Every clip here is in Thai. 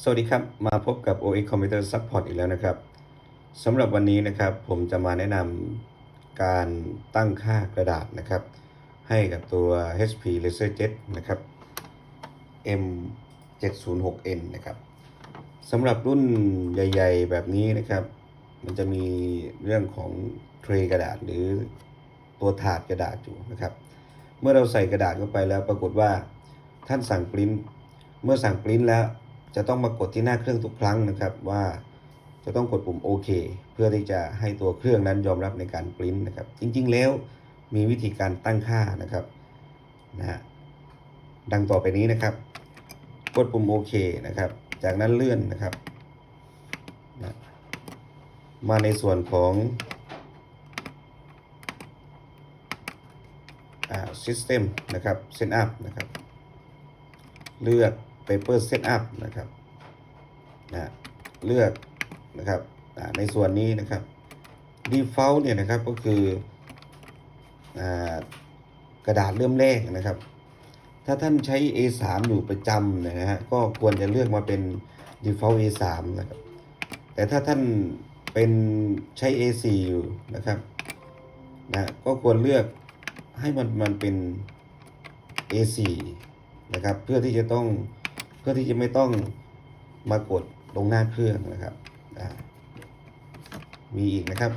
สวัสดีครับ มาพบกับ OX Computer Support อีกแล้วนะครับสำหรับวันนี้นะครับผมจะมาแนะนำการตั้งค่ากระดาษนะครับ ให้กับตัว HP LaserJet นะครับ M706N นะครับสำหรับรุ่นใหญ่ ๆ แบบนี้นะครับ มันจะมีเรื่องของเทรกระดาษหรือตัวถาดกระดาษอยู่นะครับ เมื่อเราใส่กระดาษเข้าไปแล้วปรากฏว่าท่านสั่งปริ้นเมื่อสั่งปริ้นแล้ว จะต้องมากดที่หน้าเครื่องทุกครั้งนะครับว่าจะต้องกดปุ่มโอเคเพื่อที่จะให้ตัวเครื่องนั้นยอมรับในการปริ้นนะครับ จริงๆแล้วมีวิธีการตั้งค่านะครับนะฮะดังต่อไปนี้นะครับ กดปุ่มโอเคนะครับ จากนั้นเลื่อนนะครับนะมาในส่วนของอ่า system นะครับ Setup นะครับ เลือก Paper Setup นะครับนะเลือกนะครับในส่วนนี้นะครับ Default เนี่ยนะครับก็คือกระดาษเริ่มแรกนะครับ ถ้าท่านใช้ A3 อยู่ประจำนะฮะก็ควรจะเลือกมาเป็น Default A3 นะครับแต่ถ้าท่านเป็นใช้ A4 อยู่นะครับนะก็ควรเลือกให้มันมันเป็น A4 นะครับ เพื่อที่จะต้อง เพื่อที่จะไม่ต้องมากดลงหน้าเครื่องนะครับ มีอีกนะครับ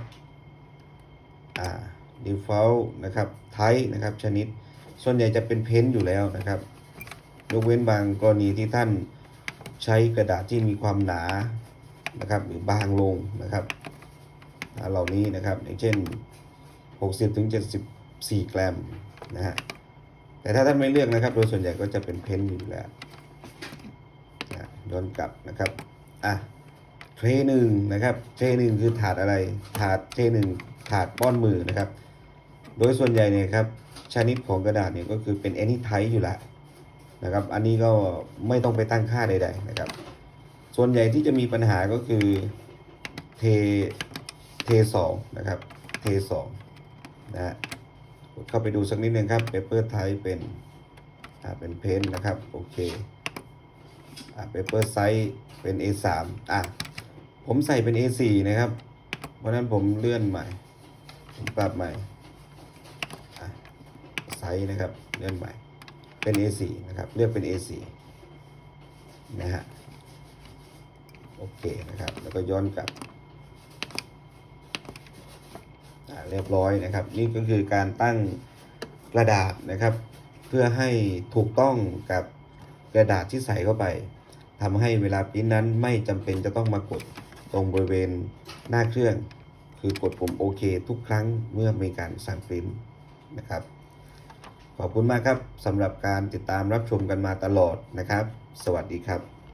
default นะครับ type นะครับ ชนิด ส่วนใหญ่จะเป็นเพ้นท์อยู่แล้วนะครับ ยกเว้นบางกรณีที่ท่านใช้กระดาษที่มีความหนา นะครับ หรือบางลงนะครับ เหล่านี้นะครับ อย่างเช่น 60ถึง74กรัมนะฮะ แต่ถ้าท่านไม่เลือกนะครับ โดยส่วนใหญ่ก็จะเป็นเพ้นท์อยู่แล้ว ย้อนกลับนะครับ อะ เทรหนึ่งนะครับ เทรหนึ่งคือถาดอะไร ถาดเทรหนึ่งถาดป้อนมือนะครับ โดยส่วนใหญ่เนี่ยครับชนิดของกระดาษเนี่ยก็คือเป็น any type อยู่ล้วนะครับ อันนี้ก็ไม่ต้องไปตั้งค่าใด ๆ นะครับ ส่วนใหญ่ที่จะมีปัญหาก็คือเทเทสองนะครับ เทสองนะฮะเข้าไปดูสักนิดนึงครับ paper type เป็น อ่า เป็นเพนนะครับ โอเค อ่า paper size เป็น A3 อะ ผมใส่เป็น A4 นะครับ เพราะนั้นผมเลื่อนใหม่ผมปรับใหม่อะไซส์นะครับ เลื่อนใหม่ เป็น A4 นะครับ เลือกเป็น A4 นะฮะ โอเคนะครับ แล้วก็ย้อนกลับอ่าเรียบร้อยนะครับ นี่ก็คือการตั้งกระดาษนะครับ เพื่อให้ถูกต้องกับ กระดาษที่ใส่เข้าไปทำให้เวลาปิ้นนั้นไม่จำเป็นจะต้องมากดตรงบริเวณหน้าเครื่อง คือกดปุ่มโอเคทุกครั้งเมื่อมีการสั่งปริ้นนะครับ ขอบคุณมากครับสำหรับการติดตามรับชมกันมาตลอดนะครับ สวัสดีครับ